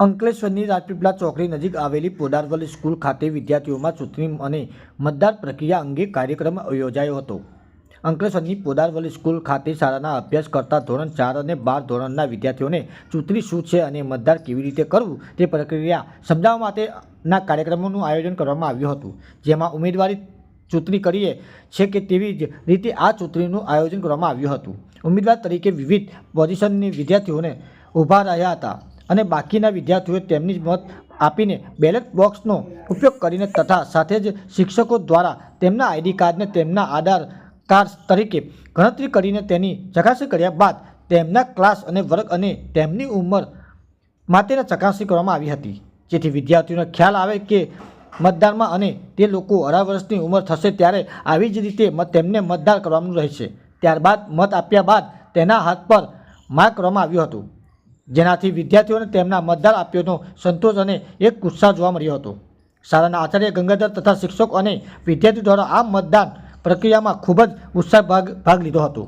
અંકલેશ્વરની રાજપીપળા ચોકડી નજીક આવેલી પોદારવલી સ્કૂલ ખાતે વિદ્યાર્થીઓમાં ચૂંટણી અને મતદાર પ્રક્રિયા અંગે કાર્યક્રમ યોજાયો હતો. અંકલેશ્વરની પોદારવલી સ્કૂલ ખાતે શાળાના અભ્યાસ કરતા ધોરણ ચાર અને બાર ધોરણના વિદ્યાર્થીઓને ચૂંટણી શું છે અને મતદાર કેવી રીતે કરવું તે પ્રક્રિયા સમજાવવા માટેના કાર્યક્રમોનું આયોજન કરવામાં આવ્યું હતું. જેમાં ઉમેદવારી ચૂંટણી કરીએ છે કે તેવી જ રીતે આ ચૂંટણીનું આયોજન કરવામાં આવ્યું હતું. ઉમેદવાર તરીકે વિવિધ પોઝિશનની વિદ્યાર્થીઓને ઊભા રહ્યા હતા. અને બાકીના વિદ્યાર્થીઓએ તેમની મત આપીને બેલેટ બોક્સનો ઉપયોગ કરીને તથા સાથે જ શિક્ષકો દ્વારા તેમના આઈડી કાર્ડને તેમના આધાર કાર્ડ તરીકે ગણતરી કરીને તેની ચકાસણી કર્યા બાદ તેમના ક્લાસ અને વર્ગ અને તેમની ઉંમર માટેના ચકાસણી કરવામાં આવી હતી. જેથી વિદ્યાર્થીઓને ખ્યાલ આવે કે મતદારમાં અને તે લોકો અઢાર વર્ષની ઉંમર થશે ત્યારે આવી જ રીતે તેમને મતદાર કરવાનું રહેશે. ત્યારબાદ મત આપ્યા બાદ તેના હાથ પર માર્ક કરવામાં આવ્યું હતું. જેનાથી વિદ્યાર્થીઓને તેમના મતદાર આપ્યોનો સંતોષ અને એક ઉત્સાહ જોવા મળ્યો હતો. શાળાના આચાર્ય ગંગાધર તથા શિક્ષકો અને વિદ્યાર્થીઓ દ્વારા આ મતદાન પ્રક્રિયામાં ખૂબ જ ઉત્સાહ ભાગ ભાગ લીધો હતો.